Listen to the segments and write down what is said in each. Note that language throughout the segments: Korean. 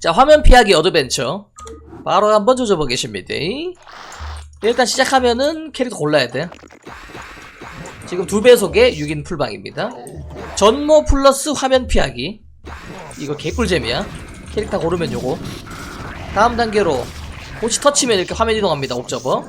자, 화면 피하기 어드벤처. 바로 한번 조져보겠습니다. 일단 시작하면은 캐릭터 골라야 돼. 지금 두 배속의 6인 풀방입니다. 전모 플러스 화면 피하기. 이거 개꿀잼이야. 캐릭터 고르면 요거. 다음 단계로 혹시 터치면 이렇게 화면 이동합니다. 옵저버.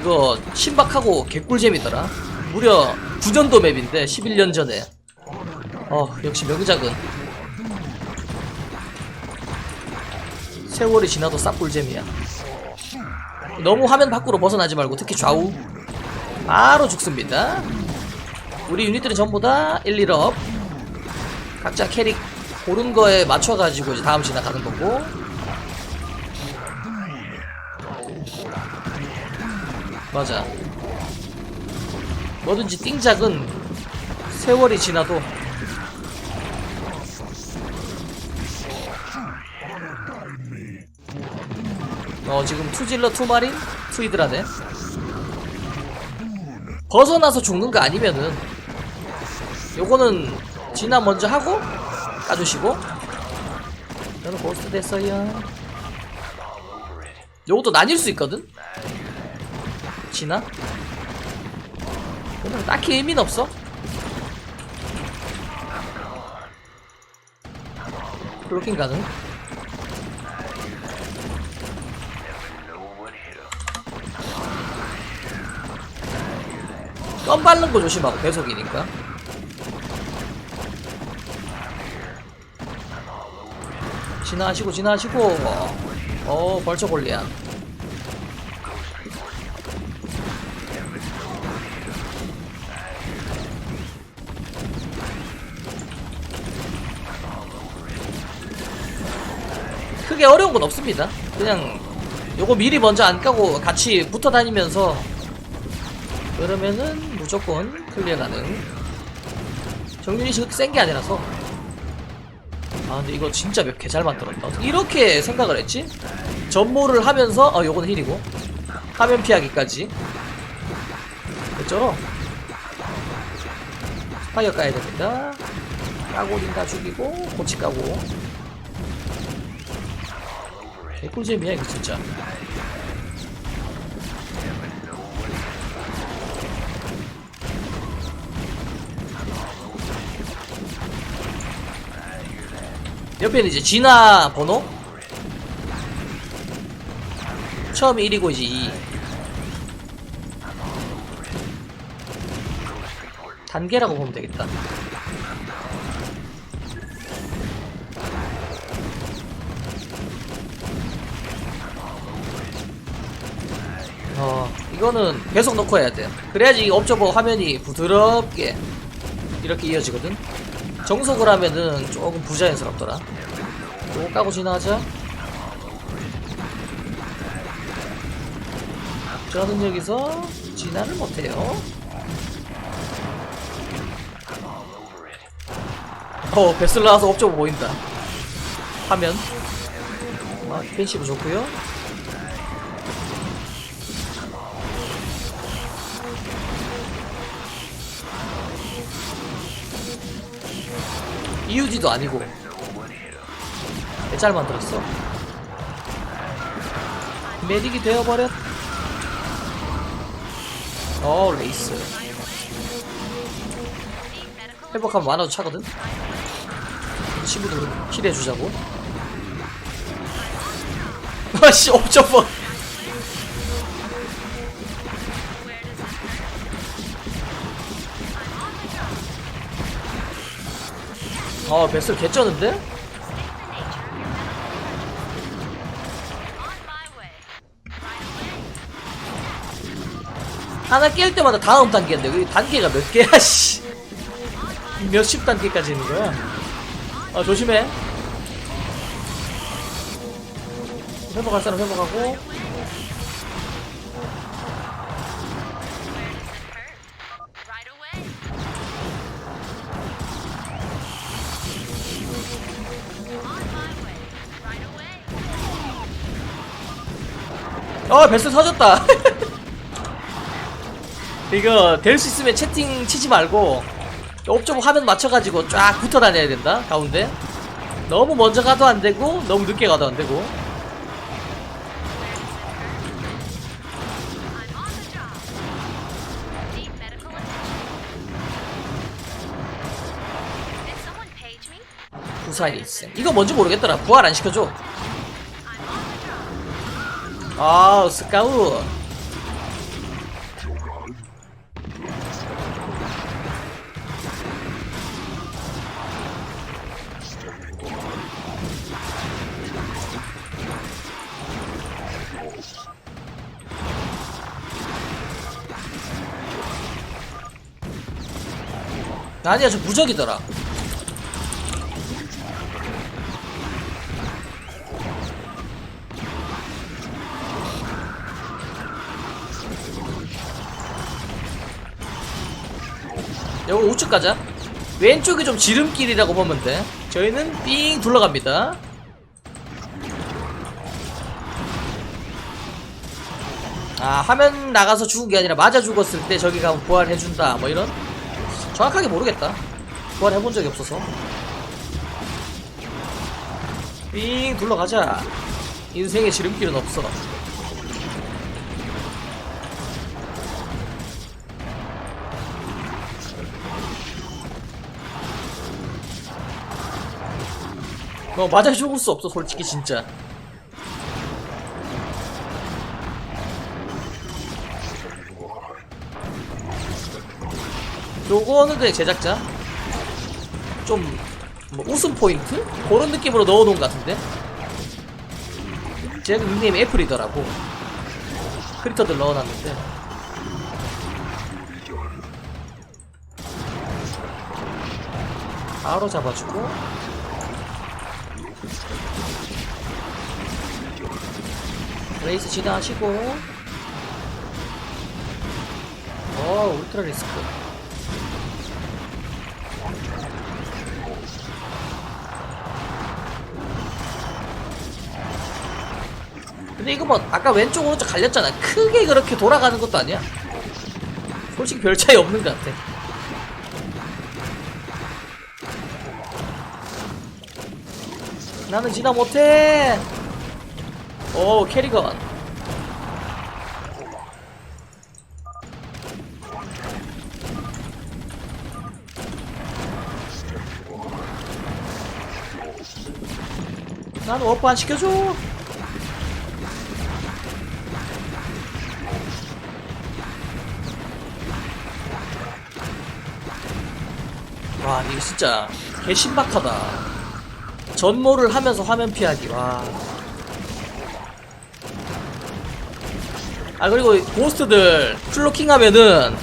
이거 신박하고 개꿀잼이더라. 무려 9년도 맵인데 11년 전에. 어 역시 명작은 세월이 지나도 싹꿀잼이야. 너무 화면 밖으로 벗어나지 말고 특히 좌우 바로 죽습니다. 우리 유닛들은 전부 다 1, 1업 각자 캐릭 고른 거에 맞춰가지고 이제 다음 지나가는 거고 맞아 뭐든지 띵작은 세월이 지나도 어 지금 투질러 투마린 투이드라네. 벗어나서 죽는 거 아니면은 요거는 진화 먼저 하고 까주시고. 저는 고스트 됐어요. 요것도 나뉠 수 있거든? 진화 근데 딱히 의미는 없어. 블로킹 가능 껌 바른 거 조심하고 배속이니까. 지나시고 지나시고. 어 벌써 골리야 크게 어려운 건 없습니다. 그냥 요거 미리 먼저 안 까고 같이 붙어 다니면서 그러면은 무조건 클리어 가능. 정윤이 그렇게 센 게 아니라서. 아 근데 이거 진짜 몇 개 잘 만들었다. 이렇게 생각을 했지? 전모를 하면서 어 요거는 힐이고. 화면 피하기까지. 어쩌러 스파이어 까야 됩니다. 까고 린 다 죽이고 고치 까고. 개꿀잼이야 이거 진짜 옆에는 이제 진화 번호? 처음이 1이고 이제 2 단계라고 보면 되겠다. 어 이거는 계속 넣고 해야 돼요. 그래야지 이 옵저버 화면이 부드럽게 이렇게 이어지거든 정속을 하면은 조금 부자연스럽더라. 요거 까고 지나가자. 저는 여기서 진화를 못해요. 어, 베슬 나와서 업적 보인다. 화면. 아, 디펜시브 좋고요 이유지도 아니고. 잘 만들었어. 메딕이 되어버렸. 어 레이스. 회복하면 많아도 차거든? 친구들 힐해주자고. 아씨 옵저버 아 베슬 개쩌는데? 하나 깰 때마다 다음 단계인데 그 단계가 몇 개야 씨. 몇십 단계까지 있는 거야? 아 조심해. 회복할 사람 회복하고 어 베스 터졌다 이거 될 수 있으면 채팅 치지 말고 옵저버 화면 맞춰가지고 쫙 붙어 다녀야 된다 가운데 너무 먼저 가도 안 되고 너무 늦게 가도 안 되고 I'm on the job. Need medical attention. Did someone page me? 부사 일생 이거 뭔지 모르겠더라 부활 안 시켜줘 아 스카우. 아니야 저 무적이더라 여기 우측 가자. 왼쪽이 좀 지름길이라고 보면 돼. 저희는 삥 둘러갑니다. 아, 화면 나가서 죽은 게 아니라 맞아 죽었을 때 저기 가면 부활해준다. 뭐 이런? 정확하게 모르겠다. 부활해본 적이 없어서. 삥 둘러가자. 인생의 지름길은 없어. 뭐 맞아 죽을 수 없어 솔직히 진짜. 요거는 그냥 제작자? 좀 뭐 웃음 포인트? 그런 느낌으로 넣어놓은 것 같은데? 제 닉네임이 애플이더라고. 크리터들 넣어놨는데. 바로 잡아주고 레이스 지나시고. 어 울트라 리스크. 근데 이거 뭐 아까 왼쪽 오른쪽 갈렸잖아. 크게 그렇게 돌아가는 것도 아니야? 솔직히 별 차이 없는 것 같아. 나는 지나 못해 오 캐리건. 나는 워프 안 시켜줘. 와 이거 진짜 개 신박하다. 전모를 하면서 화면 피하기. 와 아 그리고 고스트들 플로킹 하면은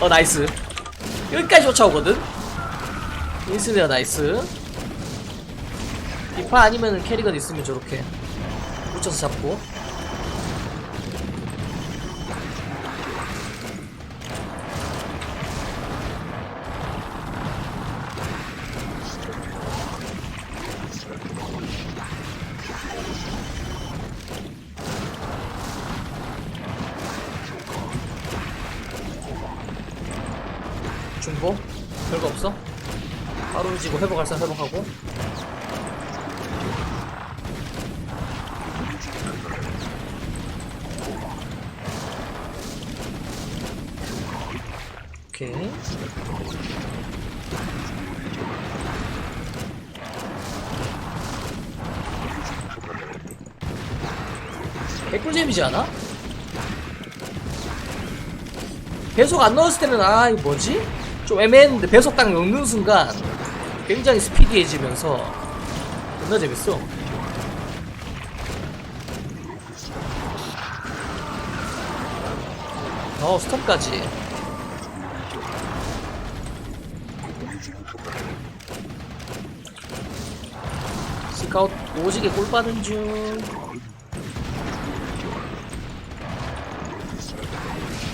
어 나이스. 여기까지 쫓아오거든? 인스네어 나이스. 디파 아니면은 캐리건 있으면 저렇게 붙여서 잡고 중보 별거 없어 바로 움직이고 회복할 사람 회복하고 오케이 개꿀잼이지 않아? 배속 안 넣었을 때는 아 이거 뭐지? 좀 애매했는데 배속 딱 넣는 순간 굉장히 스피디해지면서 존나 재밌어 어 스톱까지 스카웃 오지게 골 빠는 중.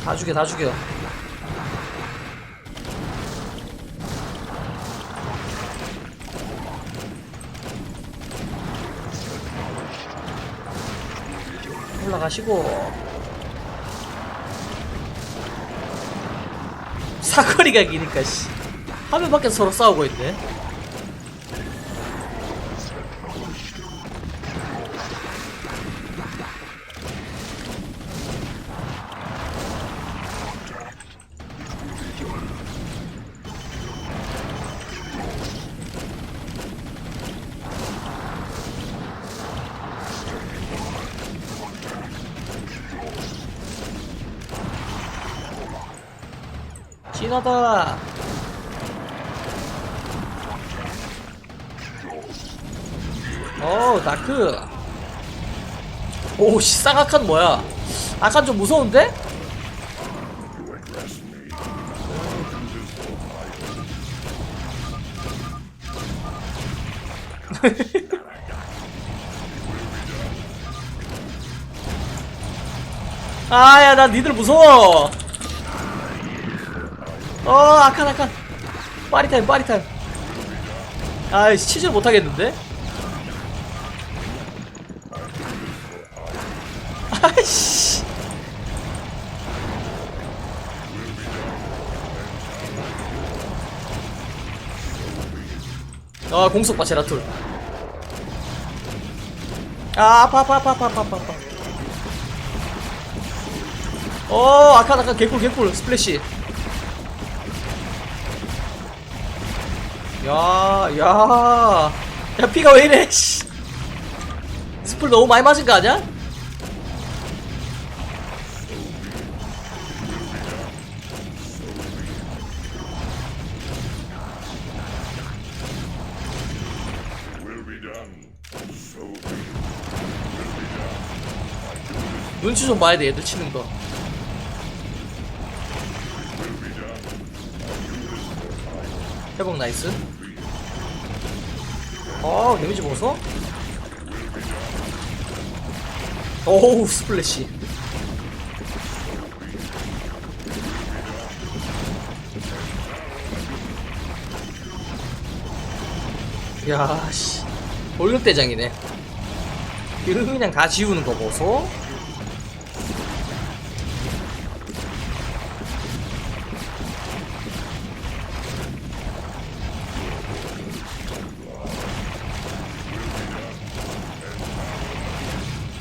다 죽여, 다 죽여. 가시고. 사거리가 기니까, 씨. 화면 밖에서 서로 싸우고 있네. 진하다. 어, 다크. 오, 씨, 쌍악한 뭐야? 아칸 좀 무서운데? 아, 야, 나 니들 무서워. 어, 아칸, 아칸. 빠리타임, 빠리타임. 아, 치질 못하겠는데? 아이씨. 아, 공속 봐, 제라툴. 아, 아파, 아파, 아파, 아파, 아파, 아파. 어, 아까, 아까, 개꿀, 개꿀, 스플래시. 야, 야. 야, 피가 왜 이래, 씨. 스플 너무 많이 맞은 거 아니야? 눈치 좀 봐야 돼, 얘들 치는 거. 회복 나이스. 어, 데미지 보소? 오우, 스플래시. 야, 씨. 돌격대장이네. 이거 그냥 다 지우는 거 보소?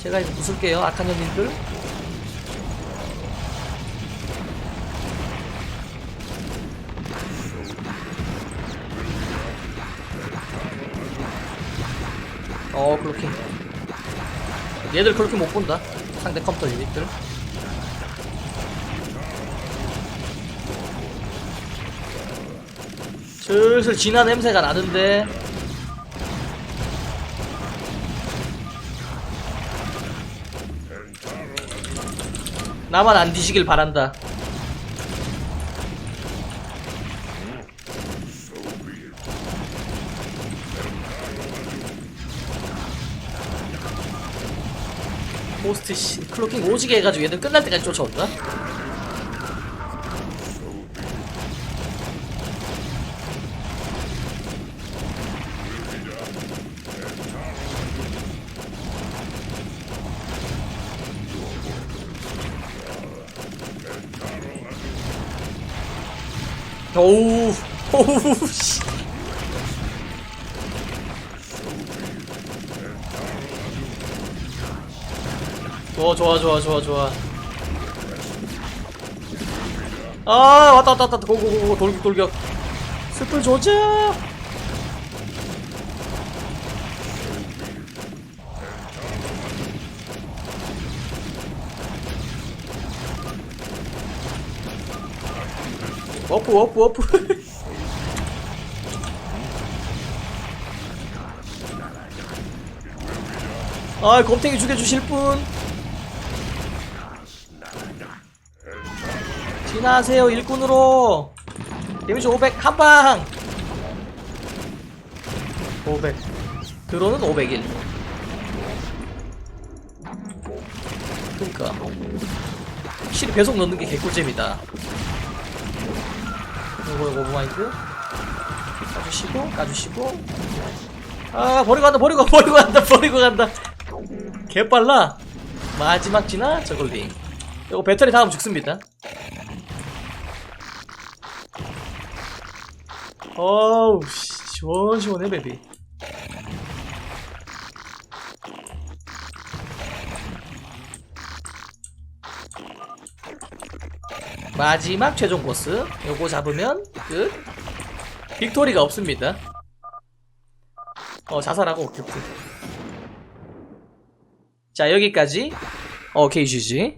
제가 이제 부술게요, 악한 형님들. 어, 그렇게. 얘들 그렇게 못 본다. 상대 컴퓨터 유닛들. 슬슬 진한 냄새가 나는데. 나만 안 뒤지길 바란다. 포스트 씨 클로킹 오지게 해가지고 얘들 끝날 때까지 쫓아온다. 오우 오우 씨. 좋아 좋아 좋아 좋아 좋아. 아 왔다 왔다 왔다. 고고고고 돌격 돌격. 스플 조져 워프 워프 워프. 아 곰탱이 죽여주실 분. 지나세요 일꾼으로. 데미지 500 한방. 500 드론은 501 그니까. 확실히 배속 넣는 게 개꿀잼이다 이거 오버마이크 까주시고 까주시고. 아 버리고 간다 버리고 버리고 간다 버리고 간다. 개빨라. 마지막 지나? 저걸링 이거 배터리 다음 죽습니다. 어우 씨, 시원시원해 베비 마지막 최종 보스. 요거 잡으면 끝. 빅토리가 없습니다. 어 자살하고 오케이 오케이. 자 여기까지. 어 KGG